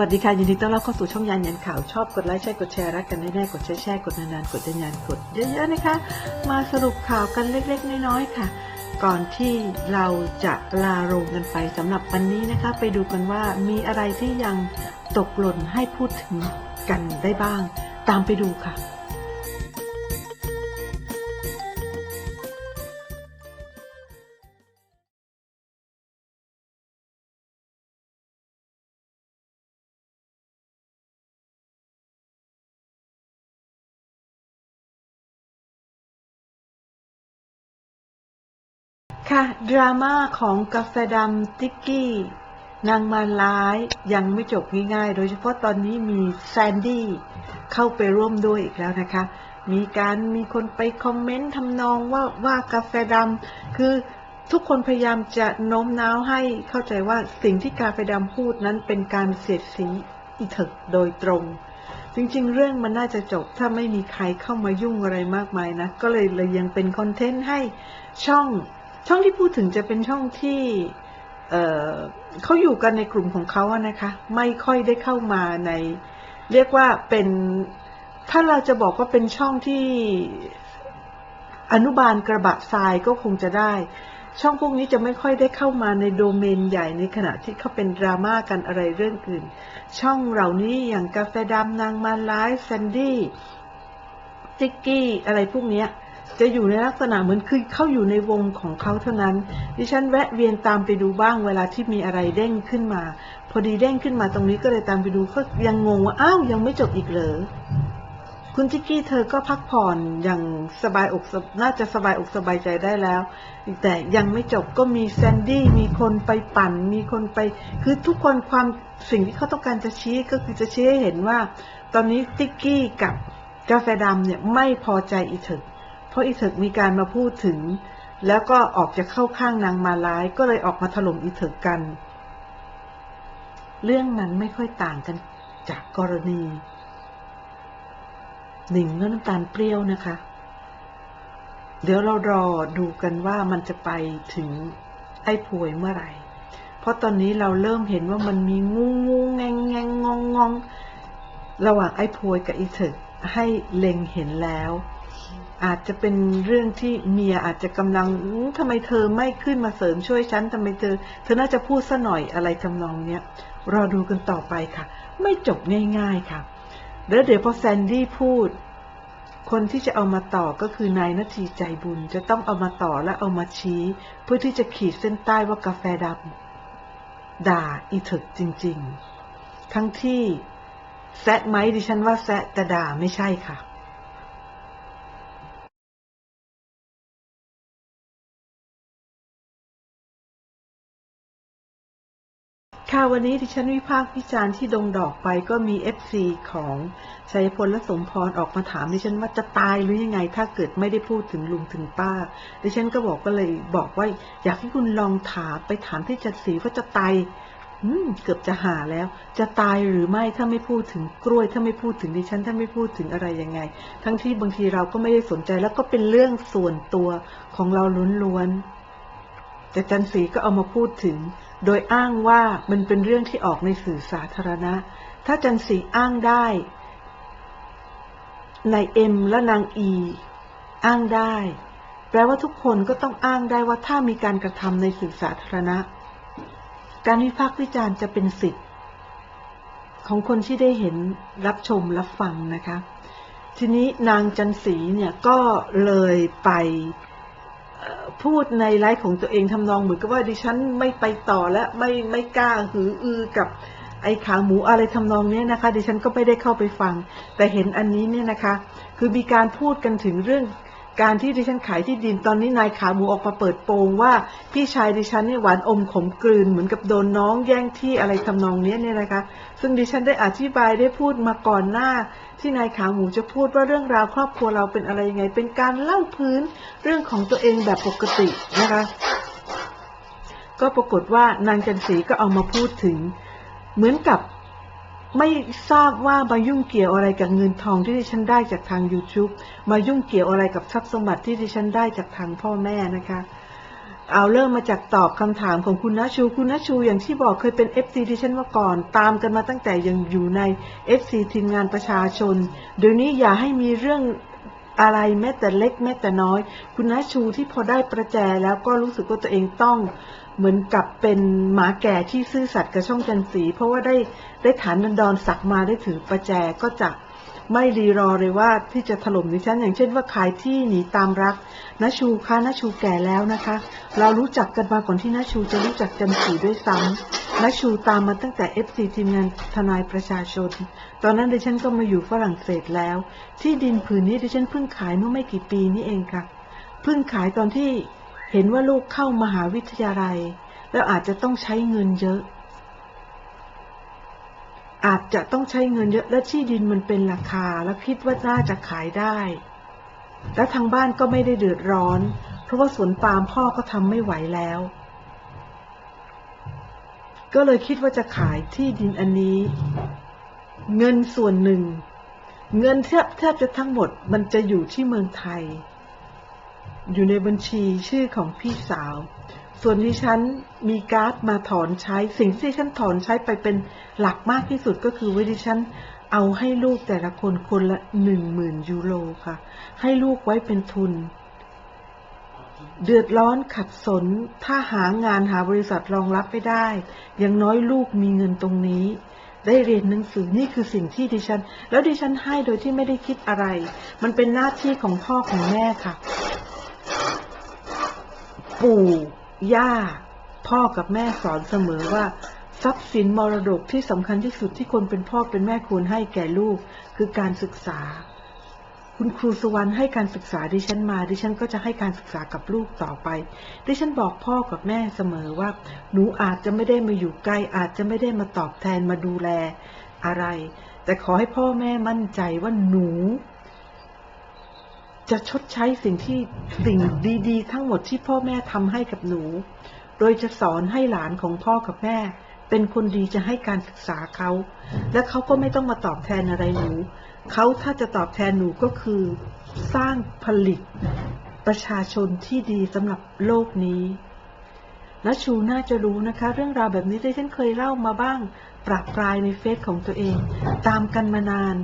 วัสดีค่ะ ยินดีต้อนรับเข้าสู่ช่องยานยันข่าว ชอบกดไลค์แชร์กดแชร์รักกันแน่ๆกดแชร์แชร์กดนานๆกดยันยันกดเยอะๆนะคะ มาสรุปข่าวกันเล็กๆ น้อยๆค่ะ ก่อนที่เราจะลาโรงกันไปสำหรับวันนี้นะคะ ไปดูกันว่ามีอะไรที่ยังตกหล่นให้พูดถึงกันได้บ้าง ตามไปดูค่ะ ค่ะ ดราม่าของกาแฟดำติ๊กกี้ นางมาร้ายยังไม่จบง่ายๆ โดยเฉพาะตอนนี้มีแซนดี้เข้าไปร่วมด้วยอีกแล้วนะคะ มีการมีคนไปคอมเมนต์ทำนองว่าว่ากาแฟดำคือทุกคนพยายามจะโน้มน้าวให้เข้าใจว่าสิ่งที่กาแฟดำพูดนั้นเป็นการเสียดสีอีเถึกโดยตรง จริงๆ เรื่องมันน่าจะจบถ้าไม่มีใครเข้ามายุ่งอะไรมากมายนะ ก็เลยเลยยังเป็นคอนเทนต์ให้ช่อง ช่องที่พูดถึงจะเป็นช่องที่เเขาอยู่กันในกลุ่มของเขาอะนะคะ ไม่ค่อยได้เข้ามาใน เรียกว่าเป็น ถ้าเราจะบอกว่าเป็นช่องที่อนุบาลกระบะทรายก็คงจะได้ ช่องพวกนี้จะไม่ค่อยได้เข้ามาในโดเมนใหญ่ในขณะที่เขาเป็นดราม่ากันอะไรเรื่องอื่น ช่องเหล่านี้อย่างกาแฟดำนางมาไลฟ์แซนดี้จิกกี้อะไรพวกเนี้ย จะอยู่ในลักษณะเหมือนคือเข้าอยู่ในวงของเขาเท่านั้น ดิฉันแวะเวียนตามไปดูบ้างเวลาที่มีอะไรเด้งขึ้นมา พอดีเด้งขึ้นมาตรงนี้ก็เลยตามไปดูก็ยังงงว่าอ้าวยังไม่จบอีกเหรอคุณจิกกี้เธอก็พักผ่อนอย่างสบายอกน่าจะสบายอกสบายใจได้แล้ว แต่ยังไม่จบก็มีแซนดี้มีคนไปปั่น มีคนไป คือทุกคนความสิ่งที่เขาต้องการจะชี้ก็คือจะชี้ให้เห็นว่า ตอนนี้ติ๊กกี้กับกาแฟดำเนี่ยไม่พอใจอีเถิกเพ ราะอีเถิกมีการมาพูดถึง แล้วก็ออกจะเข้าข้างนางมาลาย ก็เลยออกมาถล่มอีเถิกกัน เรื่องมันไม่ค่อยต่างกันจากกรณีหนึ่งแล้วน้ำตาลเปรี้ยวนะคะ เดี๋ยวเรารอดูกันว่ามันจะไปถึงไอ้พวยเมื่อไหร่ เพราะตอนนี้เราเริ่มเห็นว่ามันมีงูงูแงงแงงงงงงระหว่างไอ้พวยกับอีเถิกให้เล็งเห็นแล้ว อาจจะเป็นเรื่องที่เมียอาจจะกำลังอื้อทำไมเธอไม่ขึ้นมาเสริมช่วยฉันทำไมเธอ เธอน่าจะพูดซะหน่อยอะไรทำนองเนี้ยรอดูกันต่อไปค่ะ ไม่จบง่ายๆค่ะ แล้วเดี๋ยวพอแซนดี้พูด คนที่จะเอามาต่อก็คือนายนาทีใจบุญ จะต้องเอามาต่อและเอามาชี้ เพื่อที่จะขีดเส้นใต้ว่ากาแฟดำด่าอีถึกจริง ๆ ทั้งที่แซะไหมดิฉันว่าแซะแต่ด่าไม่ใช่ค่ะ ค่ะวันนี้ดิฉันวิพากษ์วิจารณ์ที่ดงดอกไปก็มี FC ของชัยพลและสมพรออกมาถามดิฉันว่าจะตายหรือยังไง ถ้าเกิดไม่ได้พูดถึงลุงถึงป้าดิฉันก็บอกก็เลยบอกว่า อยากให้คุณลองถามไปถามที่จัดสีว่าจะตายเกือบจะหาแล้ว จะตายหรือไม่ถ้าไม่พูดถึงกล้วย ถ้าไม่พูดถึงดิฉัน ถ้าไม่พูดถึงอะไรยังไง ทั้งที่บางทีเราก็ไม่ได้สนใจแล้วก็เป็นเรื่องส่วนตัวของเราล้วนๆแต่จันสีก็เอามาพูดถึง โดยอ้างว่ามันเป็นเรื่องที่ออกในสื่อสาธารณะ ถ้าจันสีอ้างได้นายเอ็มและนางอี อ้างได้ แปลว่าทุกคนก็ต้องอ้างได้ว่าถ้ามีการกระทำในสื่อสาธารณะ การวิพากษ์วิจารณ์จะเป็นสิทธิ์ ของคนที่ได้เห็นรับชมรับฟังนะคะ ทีนี้นางจันสีเนี่ยก็เลยไป พูดในไลฟ์ของตัวเองทำนองเหมือนกับว่าดิฉันไม่ไปต่อและไม่ไม่กล้าหืออือกับไอ้ขาหมูอะไรทำนองนี้นะคะ ดิฉันก็ไม่ได้เข้าไปฟัง แต่เห็นอันนี้เนี่ยนะคะ คือมีการพูดกันถึงเรื่อง การที่ดิฉันขายที่ดินตอนนี้นายขาหมูออกมาเปิดโปงว่าพี่ชายดิฉันเนี่ยหวานอมขมกลืนเหมือนกับโดนน้องแย่งที่อะไรทำนองนี้เนี่ยนะคะ ซึ่งดิฉันได้อธิบายได้พูดมาก่อนหน้า ที่นายขาหมูจะพูดว่าเรื่องราวครอบครัวเราเป็นอะไรยังไง เป็นการเล่าพื้นเรื่องของตัวเองแบบปกตินะคะ ก็ปรากฏว่านางจันสีก็เอามาพูดถึง เหมือนกับ ไม่ทราบว่ามายุ่งเกี่ยวอะไรกับเงินทองที่ดิฉันได้จากทาง YouTube มายุ่งเกี่ยวอะไรกับทรัพย์สมบัติที่ดิฉันได้จากทางพ่อแม่นะคะ เอาเริ่มมาจากตอบคำถามของคุณนัชชู คุณนัชชูอย่างที่บอกเคยเป็น FC ดิฉันมาก่อน ตามกันมาตั้งแต่ยังอยู่ใน FC ทีมงานประชาชน เดี๋ยวนี้อย่าให้มีเรื่อง อะไรแม้แต่เล็กแม้แต่น้อย คุณน้าชูที่พอได้ประแจแล้วก็รู้สึกว่าตัวเองต้องเหมือนกับเป็นหมาแก่ที่ซื่อสัตย์กับช่องจันสี เพราะว่าได้ได้ฐานดันดอนสักมาได้ถือประแจก็จะ ไม่รีรอเลยว่าที่จะถล่มดิฉันอย่างเช่นว่าขายที่หนีตามรักนัชชูคะนัชชูแก่แล้วนะคะ เรารู้จักกันมาก่อนที่นัชชูจะรู้จักจันสีด้วยซ้ำนัชชูตามมาตั้งแต่ FC ทีมงานทนายประชาชน ตอนนั้นดิฉันก็มาอยู่ฝรั่งเศสแล้ว ที่ดินผืนนี้ดิฉันเพิ่งขายเมื่อไม่กี่ปีนี้เองค่ะ เพิ่งขายตอนที่เห็นว่าลูกเข้ามหาวิทยาลัย แล้วอาจจะต้องใช้เงินเยอะ อาจจะต้องใช้เงินเยอะและที่ดินมันเป็นราคา แล้วคิดว่าน่าจะขายได้ และทางบ้านก็ไม่ได้เดือดร้อน เพราะว่าสวนปาล์มพ่อก็ทำไม่ไหวแล้ว ก็เลยคิดว่าจะขายที่ดินอันนี้ เงินส่วนหนึ่ง เงินแทบแทบจะทั้งหมดมันจะอยู่ที่เมืองไทย อยู่ในบัญชีชื่อของพี่สาว ส่วนที่ฉันมีการ์ดมาถอนใช้ สิ่งที่ฉันถอนใช้ไปเป็นหลักมากที่สุดก็คือว่าดิฉันเอาให้ลูกแต่ละคนคนละหนึ่งหมื่นยูโรค่ะ ให้ลูกไว้เป็นทุน เดือดร้อนขัดสน ถ้าหางานหาบริษัทรองรับไม่ได้ย่างน้อยลูกมีเงินตรงนี้ ได้เรียนหนังสือนี่คือสิ่งที่ดิฉัน แล้วดิฉันให้โดยที่ไม่ได้คิดอะไร มันเป็นหน้าที่ของพ่อของแม่ค่ะ ปู่ ย่า พ่อกับแม่สอนเสมอว่า ทรัพย์สินมรดกที่สำคัญที่สุดที่คนเป็นพ่อเป็นแม่ควรให้แก่ลูก คือการศึกษา คุณครูสวรรค์ให้การศึกษาดิฉันมา ดิฉันก็จะให้การศึกษากับลูกต่อไป ดิฉันบอกพ่อกับแม่เสมอว่า หนูอาจจะไม่ได้มาอยู่ใกล้อาจจะไม่ได้มาตอบแทนมาดูแลอะไร แต่ขอให้พ่อแม่มั่นใจว่าหนู จะชดใช้สิ่งที่สิ่งดีๆ ทั้งหมดที่พ่อแม่ทำให้กับหนู โดยจะสอนให้หลานของพ่อกับแม่ เป็นคนดีจะให้การศึกษาเขา และเขาก็ไม่ต้องมาตอบแทนอะไรหนู เขาถ้าจะตอบแทนหนูก็คือ สร้างผลิตประชาชนที่ดีสำหรับโลกนี้ และชูน่าจะรู้นะคะ เรื่องราวแบบนี้ที่ฉันเคยเล่ามาบ้างปรับปรายในเฟซของตัวเอง ตามกันมานาน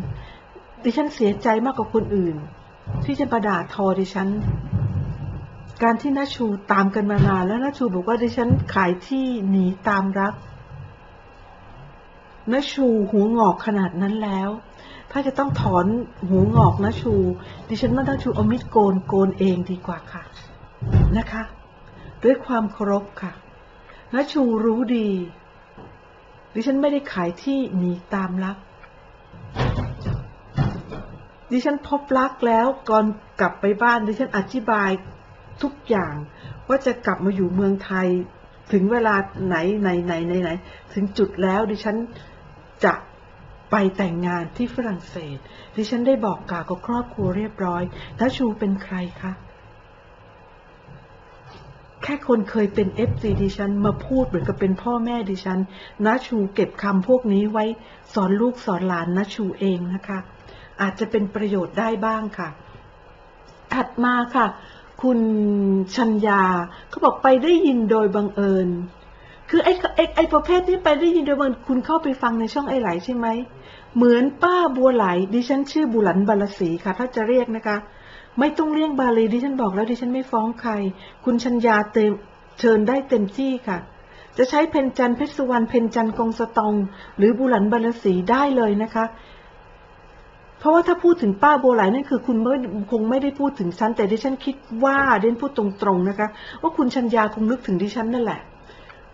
ดิฉันเสียใจมากกว่าคนอื่น ที่จะประด่าทอดิฉัน การที่นาชูตามกันมานานแล้วนาชูบอกว่าดิฉันขายที่หนีตามรักนาชูหัวงอกขนาดนั้นแล้ว ถ้าจะต้องถอนหัวงอกนาชู ดิฉันว่านาชูเอามิดโกนโกนเองดีกว่าค่ะ นะคะ ด้วยความเคารพค่ะนาชูรู้ดี ดิฉันไม่ได้ขายที่หนีตามรัก ดิฉันพบรักแล้วก่อนกลับไปบ้านดิฉันอธิบายทุกอย่าง ว่าจะกลับมาอยู่เมืองไทย ถึงเวลาไหนไหนไหนไหนไหนถึงจุดแล้วดิฉันจะไปแต่งงานที่ฝรั่งเศส ดิฉันได้บอกกล่าวกับครอบครัวเรียบร้อยแล้วชูเป็นใครคะแค่คนเคยเป็นเอฟซีดิฉันมาพูดเหมือนกับเป็นพ่อแม่ดิฉันนาชูเก็บคำพวกนี้ไว้สอนลูกสอนหลานนาชูเองนะคะ อาจจะเป็นประโยชน์ได้บ้างค่ะ ถัดมาค่ะ คุณชัญญาเขาบอกไปได้ยินโดยบังเอิญ คือไอ้ไอ้ไอ้ประเภทที่ไปได้ยินโดยบังเอิญคุณเข้าไปฟังในช่องไอ้ไหลใช่ไหม เหมือนป้าบัวไหล ดิฉันชื่อบุหลันบาลสีค่ะ ถ้าจะเรียกนะคะ ไม่ต้องเรียกบาลีดิฉันบอกแล้วดิฉันไม่ฟ้องใคร คุณชัญญาเต็มเชิญได้เต็มที่ค่ะจะใช้เพนจันเพชรสุวรรณเพนจันกงสตอง หรือบุหลันบาลสีได้เลยนะคะ เพราะว่าถ้าพูดถึงป้าโบวไหลนั่นคือคุณไม่คงไม่ได้พูดถึงฉันแต่ดิฉันคิดว่าเดนพูดตรงๆนะคะ ว่าคุณชัญญาคงนึกถึงดิฉันนั่นแหละ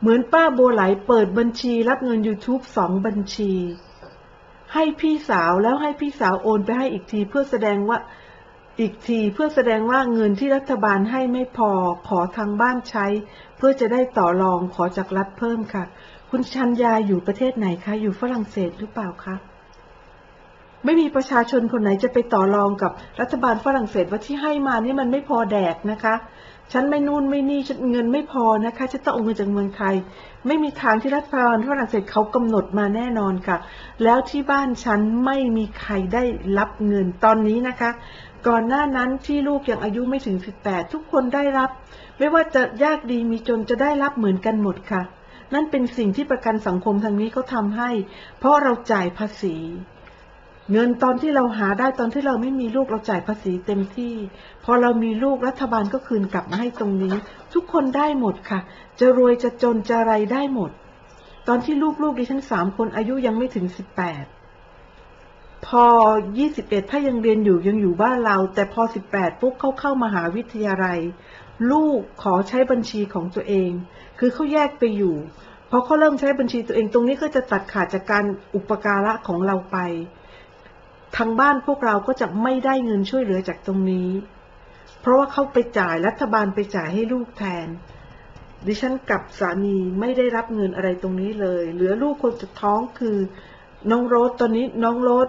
เหมือนป้าโบวไหลเปิดบัญชี รับเงิน YouTube สองบัญชี ให้พี่สาวแล้วให้พี่สาวโอนไปให้อีกทีเพื่อแสดงว่าอีกทีเพื่อแสดงว่าเงินที่รัฐบาลให้ไม่พอขอทางบ้านใช้ เพื่อจะได้ต่อรองขอจากรัฐเพิ่มค่ะ คุณชัญญาอยู่ประเทศไหนคะ อยู่ฝรั่งเศสหรือเปล่าคะ ไม่มีประชาชนคนไหนจะไปต่อรองกับรัฐบาลฝรั่งเศสว่าที่ให้มานี่มันไม่พอแดกนะคะ ฉันไม่นู่นไม่นี่ฉันเงินไม่พอนะคะฉันต้องเอาเงินจากเมืองไทย ไม่มีทางที่รัฐบาลฝรั่งเศสเขากำหนดมาแน่นอนค่ะ แล้วที่บ้านฉันไม่มีใครได้รับเงินตอนนี้นะคะ ก่อนหน้านั้นที่ลูกยังอายุไม่ถึง 18 ทุกคนได้รับ ไม่ว่าจะยากดีมีจนจะได้รับเหมือนกันหมดค่ะ นั่นเป็นสิ่งที่ประกันสังคมทางนี้เขาทำให้ เพราะเราจ่ายภาษี เงินตอนที่เราหาได้ตอนที่เราไม่มีลูกเราจ่ายภาษีเต็มที่ พอเรามีลูกรัฐบาลก็คืนกลับมาให้ตรงนี้ ทุกคนได้หมดค่ะ จะรวยจะจนจะอะไรได้หมด ตอนที่ลูกๆดิฉันสามคนอายุยังไม่ถึงสิบแปดพอยี่สิบเอ็ดถ้ายังเรียนอยู่ยังอยู่บ้านเรา แต่พอสิบแปดปุ๊บเขาเข้ามหาวิทยาลัย ลูกขอใช้บัญชีของตัวเอง คือเขาแยกไปอยู่พอเขาเริ่มใช้บัญชีตัวเองตรงนี้ก็จะตัดขาดจากการอุปการะของเราไป ทางบ้านพวกเราก็จะไม่ได้เงินช่วยเหลือจากตรงนี้ เพราะว่าเขาไปจ่ายรัฐบาลไปจ่ายให้ลูกแทน ดิฉันกับสามีไม่ได้รับเงินอะไรตรงนี้เลย เหลือลูกคนสุดท้องคือ น้องโรสตอนนี้น้องโรส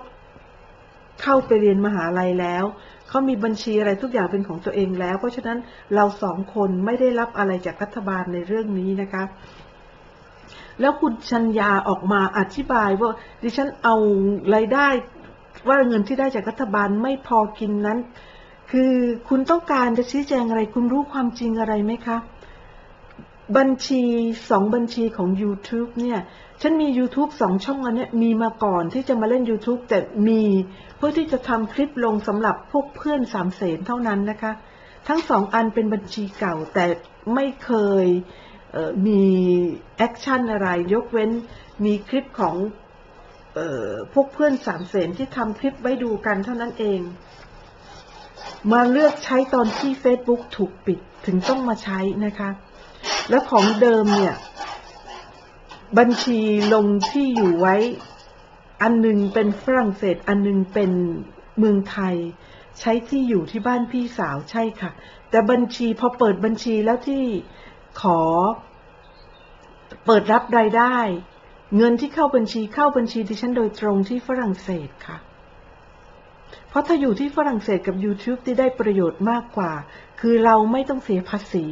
เข้าไปเรียนมหาลัยแล้วเขามีบัญชีอะไรทุกอย่างเป็นของตัวเองแล้ว เพราะฉะนั้นเราสองคนไม่ได้รับอะไรจากรัฐบาลในเรื่องนี้นะคะ แล้วคุณชัญญาออกมาอธิบายว่าดิฉันเอารายได้ ว่าเงินที่ได้จากรัฐบาลไม่พอกินนั้น คือคุณต้องการจะชี้แจงอะไร คุณรู้ความจริงอะไรไหมคะ บัญชีสองบัญชีของ YouTube เนี่ย ฉันมี YouTube สองช่องอันนี้มีมาก่อนที่จะมาเล่น YouTube แต่มีเพื่อที่จะทำคลิปลงสำหรับพวกเพื่อนสามเสนเท่านั้นนะคะ ทั้งสองอันเป็นบัญชีเก่าแต่ไม่เคยเมีแอคชั่นอะไร ยกเว้นมีคลิปของ พวกเพื่อนสามเสนที่ทำคลิปไว้ดูกันเท่านั้นเอง มาเลือกใช้ตอนที่ Facebook ถูกปิดถึงต้องมาใช้นะคะ แล้วของเดิมเนี่ย บัญชีลงที่อยู่ไว้ อันหนึงเป็นฝรั่งเศส อันหนึงเป็นเมืองไทย ใช้ที่อยู่ที่บ้านพี่สาวใช่ค่ะ แต่บัญชีพอเปิดบัญชีแล้วที่ขอเปิดรับรายได้ เงินที่เข้าบัญชีเข้าบัญชีดิฉันโดยตรงที่ฝรั่งเศสค่ะ เพราะถ้าอยู่ที่ฝรั่งเศสกับ YouTube ที่ได้ประโยชน์มากกว่า คือเราไม่ต้องเสียภาษี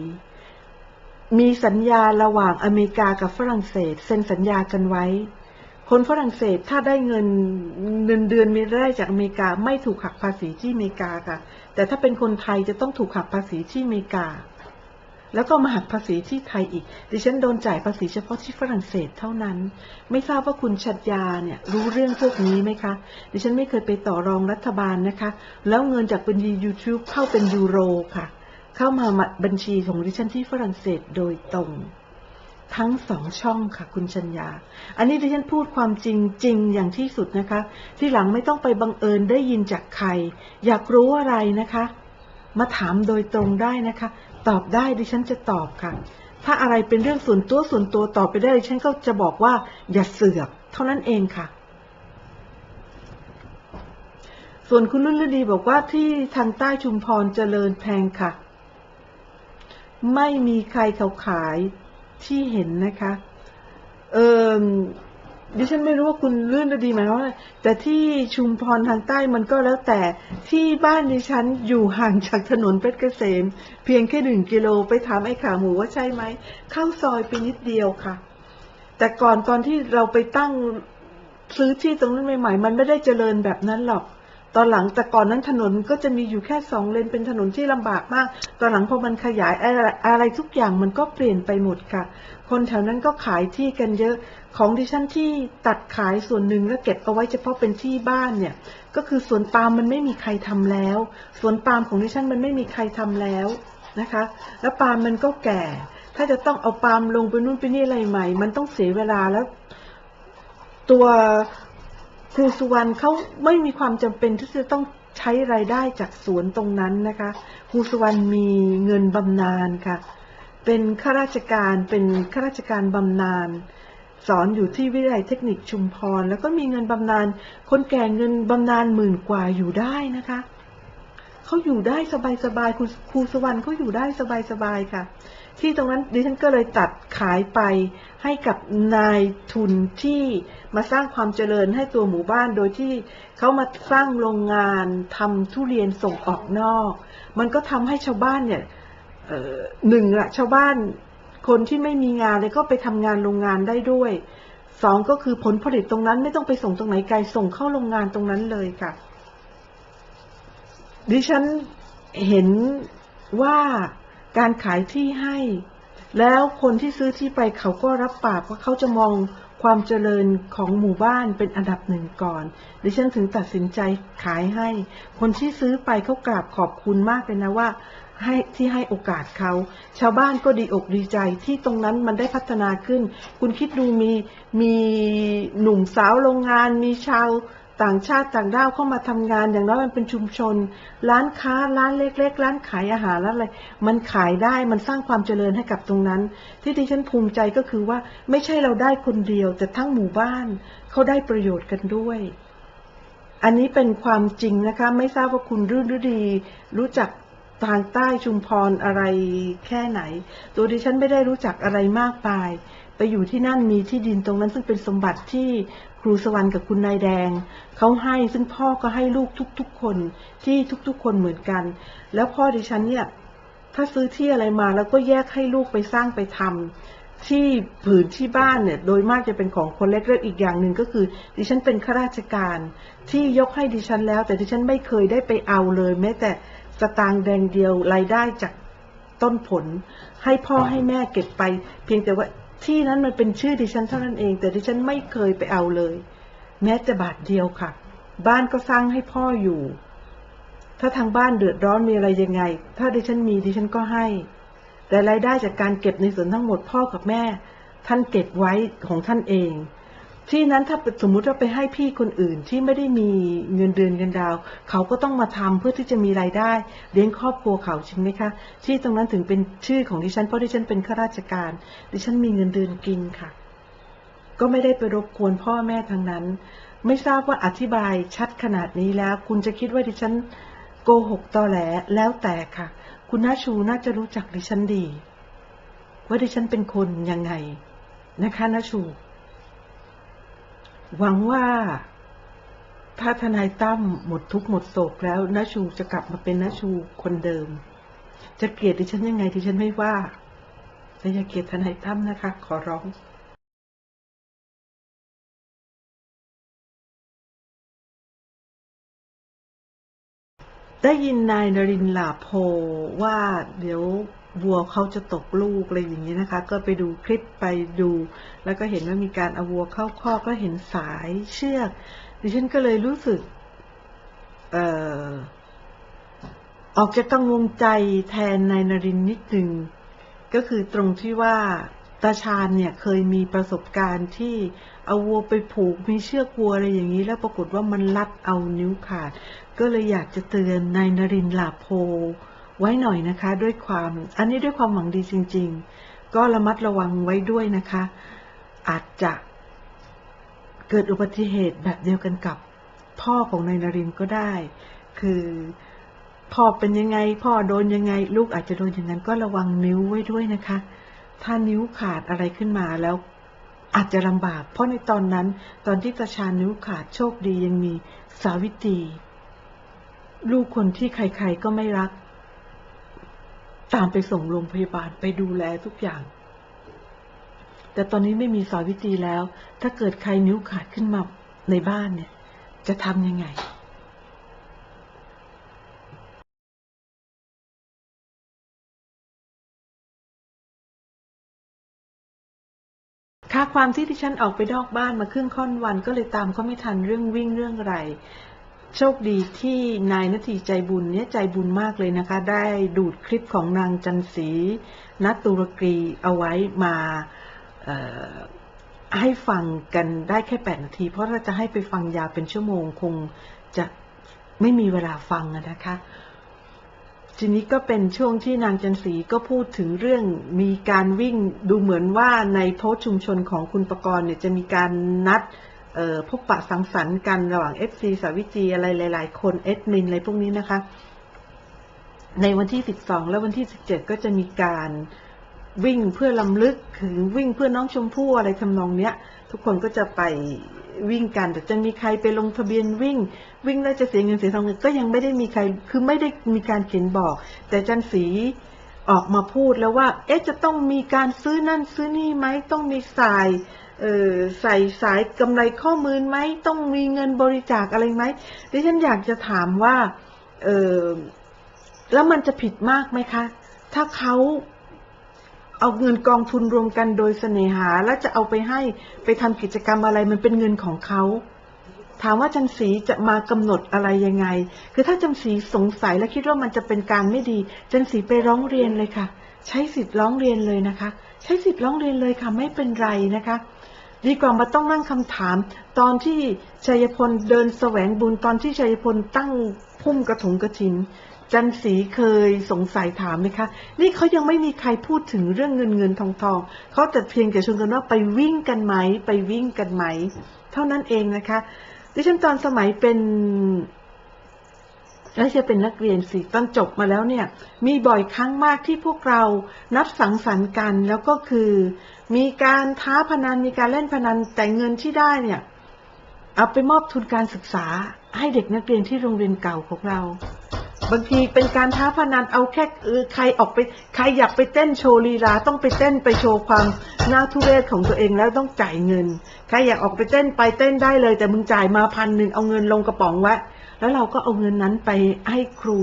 มีสัญญาระหว่างอเมริกากับฝรั่งเศสเซ็นสัญญากันไว้ คนฝรั่งเศสถ้าได้เงินเงินเดือนมีรายได้จากอเมริกาไม่ถูกหักภาษีที่อเมริกาค่ะ แต่ถ้าเป็นคนไทยจะต้องถูกหักภาษีที่อเมริกา แล้วก็มาหักภาษีที่ไทยอีก ดิฉันโดนจ่ายภาษีเฉพาะที่ฝรั่งเศสเท่านั้น ไม่ทราบว่าคุณชัดยาเนี่ยรู้เรื่องพวกนี้ไหมคะ ดิฉันไม่เคยไปต่อรองรัฐบาลนะคะ แล้วเงินจากบัญชี YouTube เข้าเป็นยูโรค่ะ เข้ามาบัญชีของดิฉันที่ฝรั่งเศสโดยตรง ทั้งสองช่องค่ะ คุณชัญญา อันนี้ดิฉันพูดความจริงจริงอย่างที่สุดนะคะ ที่หลังไม่ต้องไปบังเอิญได้ยินจากใคร อยากรู้อะไรนะคะ มาถามโดยตรงได้นะคะ ตอบได้ดิฉันจะตอบค่ะ ถ้าอะไรเป็นเรื่องส่วนตัวส่วนตัวตอบไปได้ดิฉันก็จะบอกว่า อย่าเสือก เท่านั้นเองค่ะ ส่วนคุณรุ่นฤดีบอกว่าที่ทางใต้ชุมพรเจริญแพงค่ะ ไม่มีใครเขาขายที่เห็นนะคะ เออ ดิฉันไม่รู้ว่าคุณเลื่อนดีไหมายความว่าแต่ที่ชุมพรทางใต้มันก็แล้วแต่ที่บ้านดิฉันอยู่ห่างจากถนนเพชรเกษม เพียงแค่หนึ่งกิโลไปถามไอ้ขาหมูว่าใช่ไหมเข้าซอยไปนิดเดียวค่ะ แต่ก่อนตอนที่เราไปตั้งซื้อที่ตรงนั้นใหม่ๆมันไม่ได้เจริญแบบนั้นหรอก ตอนหลังแต่ก่อนนั้นถนนก็จะมีอยู่แค่สองเลนเป็นถนนที่ลำบากมาก ตอนหลังพอมันขยายอะไรทุกอย่างมันก็เปลี่ยนไปหมดค่ะ คนแถวนั้นก็ขายที่กันเยอะ ของดิฉันที่ตัดขายส่วนหนึ่งแล้วเก็บเอาไว้เฉพาะเป็นที่บ้านเนี่ย ก็คือสวนปาล์มมันไม่มีใครทำแล้ว สวนปาล์มของดิฉันมันไม่มีใครทำแล้วนะคะ แล้วปาล์มมันก็แก่ ถ้าจะต้องเอาปาล์มลงไปนู่นไปนี่อะไรใหม่ มันต้องเสียเวลาแล้ว ตัว ครูสุวรรณเขาไม่มีความจำเป็นที่จะต้องใช้รายได้จากสวนตรงนั้นนะคะครูสุวรรณมีเงินบำนาญค่ะ เป็นข้าราชการเป็นข้าราชการบำนาญสอนอยู่ที่วิทยาลัยเทคนิคชุมพร แล้วก็มีเงินบำนาญคนแก่เงินบำนาญหมื่นกว่าอยู่ได้นะคะ เขาอยู่ได้สบายๆครูครูสุวรรณเขาอยู่ได้สบายๆค่ะ ที่ตรงนั้นดิฉันก็เลยตัดขายไปให้กับนายทุนที่มาสร้างความเจริญให้ตัวหมู่บ้านโดยที่เขามาสร้างโรงงานทำทุเรียนส่งออกนอก มันก็ทำให้ชาวบ้านเนี่ยหนึ่งอะชาวบ้านคนที่ไม่มีงานเลยก็ไปทำงานโรงงานได้ด้วยสองก็คือผลผลิตตรงนั้นไม่ต้องไปส่งตรงไหนไกลส่งเข้าโรงงานตรงนั้นเลยค่ะ ดิฉันเห็นว่าการขายที่ให้ แล้วคนที่ซื้อที่ไปเขาก็รับปากว่าเขาจะมองความเจริญของหมู่บ้านเป็นอันดับหนึ่งก่อน ดิฉันถึงตัดสินใจขายให้ คนที่ซื้อไปเขากราบขอบคุณมากเลยนะว่าให้ที่ให้โอกาสเขา ชาวบ้านก็ดีอกดีใจที่ตรงนั้นมันได้พัฒนาขึ้น คุณคิดดูมีมีหนุ่มสาวโรงงาน มีชาว ต่างชาติต่างด้าวเข้ามาทำงานอย่างน้อยมันเป็นชุมชน ร้านค้าร้านเล็ก ๆ ร้านขายอาหารร้านอะไรมันขายได้มันสร้างความเจริญให้กับตรงนั้น ที่ดิฉันภูมิใจก็คือว่าไม่ใช่เราได้คนเดียว แต่ทั้งหมู่บ้านเขาได้ประโยชน์กันด้วย อันนี้เป็นความจริงนะคะ ไม่ทราบว่าคุณรื่นฤดี รู้จักทางใต้ชุมพรอะไรแค่ไหน ตัวดิฉันไม่ได้รู้จักอะไรมากมาย ไปอยู่ที่นั่นมีที่ดินตรงนั้นซึ่งเป็นสมบัติที่ครูสวรรค์กับคุณนายแดงเขาให้ซึ่งพ่อก็ให้ลูกทุก ๆ คนที่ทุก ๆ คนเหมือนกัน แล้วพ่อดิฉันเนี่ยถ้าซื้อที่อะไรมาแล้วก็แยกให้ลูกไปสร้างไปทำที่ผืนที่บ้านเนี่ยโดยมากจะเป็นของคนเล็กๆอีกอย่างหนึ่งก็คือ ดิฉันเป็นข้าราชการ ที่ยกให้ดิฉันแล้ว แต่ดิฉันไม่เคยได้ไปเอาเลย แม้แต่สตางค์แดงเดียวรายได้จากต้นผล ให้พ่อให้แม่เก็บไป เพียงแต่ว่า ที่นั้นมันเป็นชื่อดิฉันเท่านั้นเอง แต่ดิฉันไม่เคยไปเอาเลย แม้แต่บาทเดียวค่ะ บ้านก็สร้างให้พ่ออยู่ ถ้าทางบ้านเดือดร้อนมีอะไรยังไง ถ้าดิฉันมีดิฉันก็ให้ แต่รายได้จากการเก็บในส่วนทั้งหมดพ่อกับแม่ ท่านเก็บไว้ของท่านเอง ที่นั้นถ้าสมมุติว่าไปให้พี่คนอื่นที่ไม่ได้มีเงินเดือนเงินดาว เขาก็ต้องมาทำเพื่อที่จะมีรายได้เลี้ยงครอบครัวเขาจริงไหมคะ ที่ตรงนั้นถึงเป็นชื่อของดิฉันเพราะดิฉันเป็นข้าราชการ ดิฉันมีเงินเดือนกินค่ะ ก็ไม่ได้ไปรบกวนพ่อแม่ทางนั้น ไม่ทราบว่าอธิบายชัดขนาดนี้แล้ว คุณจะคิดว่าดิฉันโกหกตอแหลแล้วแต่ค่ะ คุณน้าชูน่าจะรู้จักดิฉันดี ว่าดิฉันเป็นคนยังไงนะคะน้าชู หวังว่าถ้าทนายตั้มหมดทุกข์หมดโศกแล้วน้าชูจะกลับมาเป็นน้าชูคนเดิม จะเกลียดดิฉันยังไงดิฉันไม่ว่าแต่อย่าเกลียดทนายตั้มนะคะ ขอร้องได้ยินนายนรินทร์ลาโพว่าเดี๋ยว วัวเขาจะตกลูกอะไรอย่างนี้นะคะ ก็ไปดูคลิปไปดู แล้วก็เห็นว่ามีการเอาวัวเข้าคอกก็เห็นสายเชือก ดิฉันก็เลยรู้สึกเอ่อออกจะกังวลใจแทนนายนรินนิดหนึ่งก็คือตรงที่ว่าตาชาญเนี่ยเคยมีประสบการณ์ที่เอาวัวไปผูกมีเชือกวัวอะไรอย่างนี้ แล้วปรากฏว่ามันลัดเอานิ้วขาด ก็เลยอยากจะเตือนนายนรินลาโพ ไว้หน่อยนะคะด้วยความ อันนี้ด้วยความหวังดีจริง ๆ ก็ระมัดระวังไว้ด้วยนะคะ อาจจะเกิดอุบัติเหตุแบบเดียวกันกับพ่อของนายนรินทร์ก็ได้ คือพ่อเป็นยังไง พ่อโดนยังไง ลูกอาจจะโดนอย่างนั้นก็ระวังนิ้วไว้ด้วยนะคะ ถ้านิ้วขาดอะไรขึ้นมาแล้วอาจจะลำบาก เพราะในตอนนั้นตอนที่ตาชานิ้วขาดโชคดียังมีสาวิตรีลูกคนที่ใครๆก็ไม่รัก ตามไปส่งโรงพยาบาลไปดูแลทุกอย่าง แต่ตอนนี้ไม่มีสาวิตรีแล้ว ถ้าเกิดใครนิ้วขาดขึ้นมาในบ้านเนี่ย จะทำยังไงค่าความที่ดิฉันออกไปนอกบ้านมาครึ่งค่อนวันก็เลยตามเขาไม่ทันเรื่องวิ่งเรื่องอะไร โชคดีที่นายนาทีใจบุญเนี่ยใจบุญมากเลยนะคะ ได้ดูดคลิปของนางจันสีนัตุรกีเอาไว้มาให้ฟังกันได้แค่แปดนาที เพราะถ้าจะให้ไปฟังยาวเป็นชั่วโมงคงจะไม่มีเวลาฟังนะคะ ทีนี้ก็เป็นช่วงที่นางจันสีก็พูดถึงเรื่องมีการวิ่งดูเหมือนว่าในโพสชุมชนของคุณประกรณ์เนี่ยจะมีการนัดเพบปะสังสรรค์กันระหว่าง FC สาวิจีอะไรหลาย ๆ คนเอดมินอะไรพวกนี้นะคะ ในวันที่ 12 และวันที่ 17 ก็จะมีการวิ่งเพื่อลำลึกถึงวิ่งเพื่อน้องชมพู่อะไรทำนองเนี้ย ทุกคนก็จะไปวิ่งกันแต่จะมีใครไปลงทะเบียนวิ่ง วิ่งแล้วจะเสียเงินเสียทองก็ยังไม่ได้มีใครคือไม่ได้มีการเขียนบอก แต่จันสีออกมาพูดแล้วว่า เอ๊ะจะต้องมีการซื้อนั่นซื้อนี่ไหมต้องมีสาย เออใส่สายกำไรข้อมือไหมต้องมีเงินบริจาคอะไรไหมดิฉันอยากจะถามว่าเออแล้วมันจะผิดมากไหมคะ ถ้าเขาเอาเงินกองทุนรวมกันโดยเสน่หา แล้วจะเอาไปให้ไปทำกิจกรรมอะไรมันเป็นเงินของเขาถามว่าจันสีจะมากำหนดอะไรยังไง คือถ้าจันสีสงสัยและคิดว่ามันจะเป็นการไม่ดีจันสีไปร้องเรียนเลยค่ะ ใช้สิทธิ์ร้องเรียนเลยนะคะ ใช้สิทธิ์ร้องเรียนเลยค่ะไม่เป็นไรนะคะ ดีกว่ามาต้องนั่งคำถาม ตอนที่ชัยพลเดินแสวงบุญตอนที่ชัยพลตั้งพุ่มกระถงกระถิน จันสีเคยสงสัยถามไหมคะ นี่เขายังไม่มีใครพูดถึงเรื่องเงินเงินทองทองเขาแต่เพียงแต่ชวนกันว่าไปวิ่งกันไหม ไปวิ่งกันไหม เท่านั้นเองนะคะดิฉันตอนสมัยเป็นและจะเป็นนักเรียนสิตอนจบมาแล้วเนี่ย มีบ่อยครั้งมากที่พวกเรานับสังสรรค์กัน แล้วก็คือ มีการท้าพนันมีการเล่นพนันแต่เงินที่ได้เนี่ยเอาไปมอบทุนการศึกษาให้เด็กนักเรียนที่โรงเรียนเก่าของเรา บางทีเป็นการท้าพนันเอาแค่เออใครออกไปใครอยากไปเต้นโชว์ลีลาต้องไปเต้นไปโชว์ความน่าทุเรศของตัวเองแล้วต้องจ่ายเงิน ใครอยากออกไปเต้นไปเต้นได้เลย แต่มึงจ่ายมาพันหนึ่งเอาเงินลงกระป๋องไว้แล้วเราก็เอาเงินนั้นไปให้ครู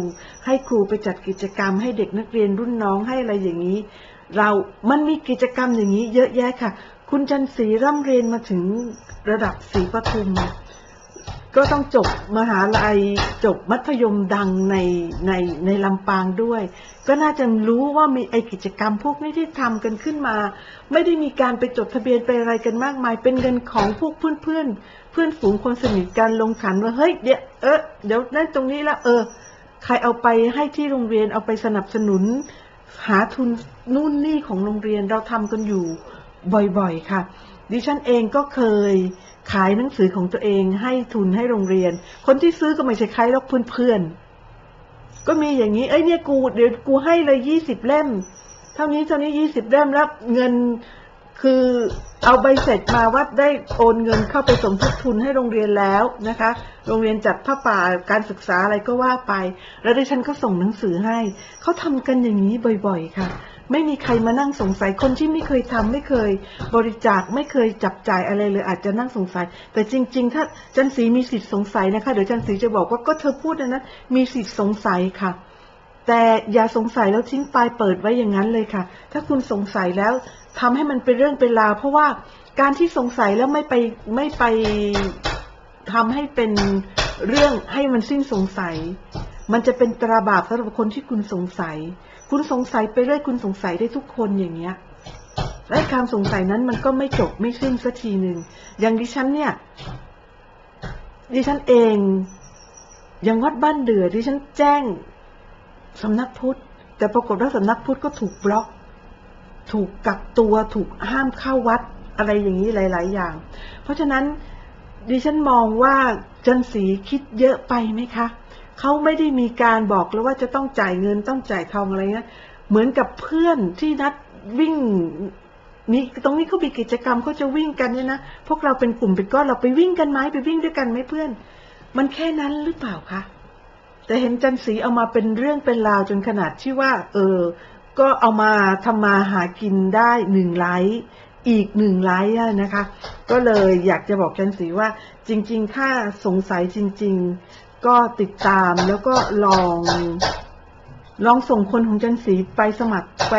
ให้ครูไปจัดกิจกรรมให้เด็กนักเรียนรุ่นน้องให้อะไรอย่างนี้ เรามันมีกิจกรรมอย่างนี้เยอะแยะค่ะ คุณจันศรีร่ำเรียนมาถึงระดับศรีปทุม ก็ต้องจบมหาลัยจบมัธยมดังในในในลำปางด้วย ก็น่าจะรู้ว่ามีไอกิจกรรมพวกนี้ที่ทำกันขึ้นมา ไม่ได้มีการไปจดทะเบียนไปอะไรกันมากมาย เป็นเงินของพวกเพื่อนเพื่อนเพื่อนฝูงคนสนิทกันลงขันว่าเฮ้ยเดี๋ยวเออเดี๋ยวนั่นตรงนี้ละเออ ใครเอาไปให้ที่โรงเรียนเอาไปสนับสนุนหาทุน นู่นนี่ของโรงเรียนเราทำกันอยู่บ่อยๆค่ะ ดิฉันเองก็เคยขายหนังสือของตัวเองให้ทุนให้โรงเรียน คนที่ซื้อก็ไม่ใช่ใครหรอกเพื่อนๆ ก็มีอย่างนี้ เอ้ยเนี่ยกูเดี๋ยวกูให้เลยยี่สิบเล่ม เท่านี้เท่านี้ยี่สิบเล่มแล้วเงินคือเอาใบเสร็จมาว่าได้โอนเงินเข้าไปสมทบทุนให้โรงเรียนแล้วนะคะ โรงเรียนจัดผ้าป่าการศึกษาอะไรก็ว่าไป แล้วดิฉันก็ส่งหนังสือให้ เขาทำกันอย่างนี้บ่อยๆค่ะ ไม่มีใครมานั่งสงสัยคนที่ไม่เคยทำไม่เคยบริจาคไม่เคยจับจ่ายอะไรเลยอาจจะนั่งสงสัย แต่จริง ๆ ถ้าจันสีมีสิทธิ์สงสัยนะคะเดี๋ยวจันสีจะบอกว่าก็เธอพูดนะนะมีสิทธิ์สงสัยค่ะ แต่อย่าสงสัยแล้วทิ้งปลายเปิดไว้อย่างนั้นเลยค่ะ ถ้าคุณสงสัยแล้วทำให้มันเป็นเรื่องเป็นราวเพราะว่าการที่สงสัยแล้วไม่ไปไม่ไปทำให้เป็นเรื่องให้มันสิ้นสงสัย มันจะเป็นตราบาปสำหรับคนที่คุณสงสัย คุณสงสัยไปเรื่อยคุณสงสัยได้ทุกคนอย่างเงี้ย และการสงสัยนั้นมันก็ไม่จบไม่สิ้นสักทีหนึ่งอย่างดิฉันเนี่ย ดิฉันเองอย่างวัดบ้านเดือดิฉันแจ้งสำนักพุทธ แต่ปรากฏว่าสำนักพุทธก็ถูกบล็อก ถูกกักตัวถูกห้ามเข้าวัดอะไรอย่างนี้หลาย ๆ อย่าง เพราะฉะนั้นดิฉันมองว่าจันสีคิดเยอะไปไหมคะ เขาไม่ได้มีการบอกแล้วว่าจะต้องจ่ายเงินต้องจ่ายทองอะไรนะเหมือนกับเพื่อนที่นัดวิ่งนี่ตรงนี้เขามีกิจกรรมเขาจะวิ่งกันเนี่ยนะพวกเราเป็นกลุ่มเป็นก้อนเราไปวิ่งกันไหมไปวิ่งด้วยกันไหมเพื่อน มันแค่นั้นหรือเปล่าคะแต่เห็นจันสีเอามาเป็นเรื่องเป็นราวจนขนาดที่ว่า เออ ก็เอามาทำมาหากินได้หนึ่งไลค์อีกหนึ่งไลค์นะคะ ก็เลยอยากจะบอกจันสีว่าจริงๆถ้าสงสัยจริง ๆ ก็ติดตามแล้วก็ลอง ลองส่งคนของจันสีไปสมัครไป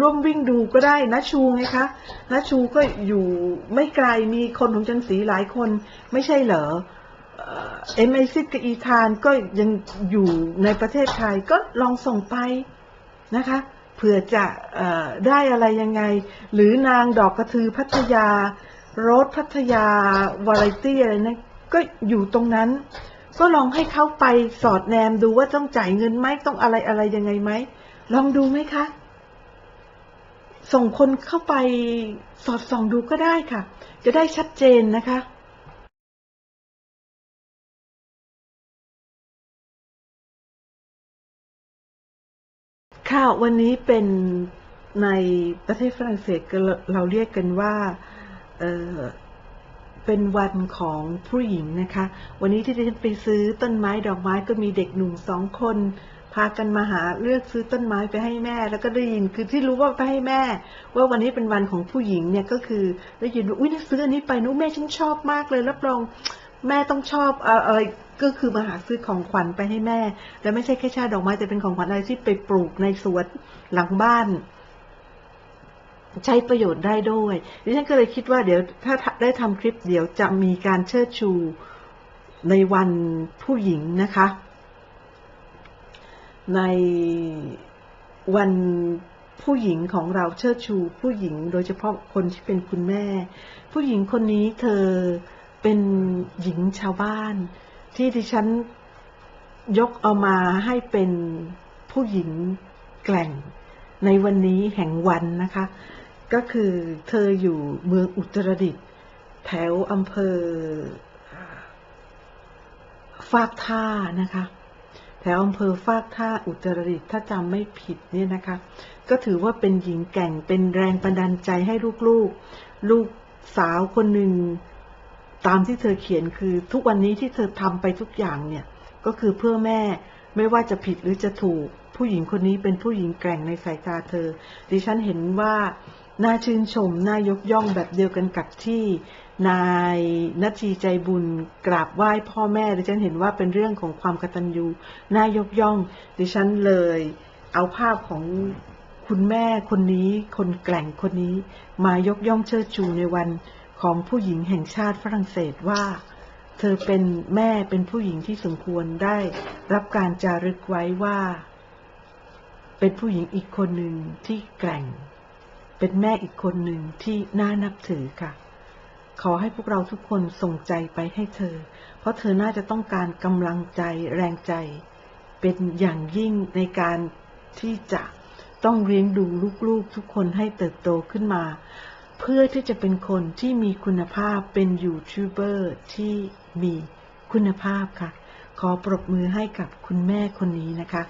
ร่วมวิ่งดูก็ได้นะชูไงคะนะชูก็อยู่ไม่ไกลมีคนของจันสีหลายคนไม่ใช่เหรอเอ็มไอซิดกับอีธานก็ยังอยู่ในประเทศไทยก็ลองส่งไปนะคะเผื่อจะอได้อะไรยังไง หรือนางดอกกระทือพัทยา โรสพัทยาวาไรตี้อะไรนะก็อยู่ตรงนั้น ก็ลองให้เขาไปสอดแนมดูว่าต้องจ่ายเงินไหมต้องอะไรอะไรยังไงไหมลองดูไหมคะ ส่งคนเข้าไปสอดส่องดูก็ได้ค่ะ จะได้ชัดเจนนะคะค่ะวันนี้เป็นในประเทศฝรั่งเศสเราเรียกกันว่า เป็นวันของผู้หญิงนะคะ วันนี้ที่ดิฉันไปซื้อต้นไม้ดอกไม้ก็มีเด็กหนุ่มสองคน พากันมาหาเลือกซื้อต้นไม้ไปให้แม่ แล้วก็ได้ยินคือที่รู้ว่าไปให้แม่ ว่าวันนี้เป็นวันของผู้หญิงเนี่ยก็คือได้ยินว่าอุ้ยนี่ซื้ออันนี้ไปนุ้แม่ฉันชอบมากเลยรับรองแม่ต้องชอบเอ่ออะไรก็คือมาหาซื้อของขวัญไปให้แม่ และไม่ใช่แค่ชาดอกไม้แต่เป็นของขวัญอะไรที่ไปปลูกในสวนหลังบ้าน ใช้ประโยชน์ได้ด้วยดิฉันก็เลยคิดว่าเดี๋ยวถ้าได้ทำคลิปเดี๋ยวจะมีการเชิดชูในวันผู้หญิงนะคะ ในวันผู้หญิงของเราเชิดชูผู้หญิงโดยเฉพาะคนที่เป็นคุณแม่ ผู้หญิงคนนี้เธอเป็นหญิงชาวบ้าน ที่ดิฉันยกเอามาให้เป็นผู้หญิงแกล่งในวันนี้แห่งวันนะคะ ก็คือเธออยู่เมืองอุตรดิตถ์แถวอำเภอฟากท่านะคะ แถวอำเภอฟากท่าอุตรดิตถ์ถ้าจำไม่ผิดเนี่ยนะคะ ก็ถือว่าเป็นหญิงแก่งเป็นแรงบันดาลใจให้ลูกๆ ลูกสาวคนหนึ่งตามที่เธอเขียนคือทุกวันนี้ที่เธอทำไปทุกอย่างเนี่ย ก็คือเพื่อแม่ไม่ว่าจะผิดหรือจะถูก ผู้หญิงคนนี้เป็นผู้หญิงแกร่งในสายตาเธอ ดิฉันเห็นว่า น่าชื่นชม น่ายกย่องแบบเดียวกันกับที่นายนาทีใจบุญกราบไหว้พ่อแม่ดิฉันเห็นว่าเป็นเรื่องของความกตัญญูน่ายกย่อง ดิฉันเลย เอาภาพของคุณแม่คนนี้ คนแกร่งคนนี้ มายกย่องเชิดชูในวันของผู้หญิงแห่งชาติฝรั่งเศสว่า เธอเป็นแม่เป็นผู้หญิงที่สมควรได้ รับการจารึกไว้ว่า เป็นผู้หญิงอีกคนหนึ่งที่แกร่ง เป็นแม่อีกคนหนึ่งที่น่านับถือค่ะ ขอให้พวกเราทุกคนส่งใจไปให้เธอ เพราะเธอน่าจะต้องการกำลังใจแรงใจ เป็นอย่างยิ่งในการที่จะต้องเลี้ยงดูลูกๆทุกคนให้เติบโตขึ้นมา เพื่อที่จะเป็นคนที่มีคุณภาพเป็นยูทูบเบอร์ที่มีคุณภาพค่ะ ขอปรบมือให้กับคุณแม่คนนี้นะคะ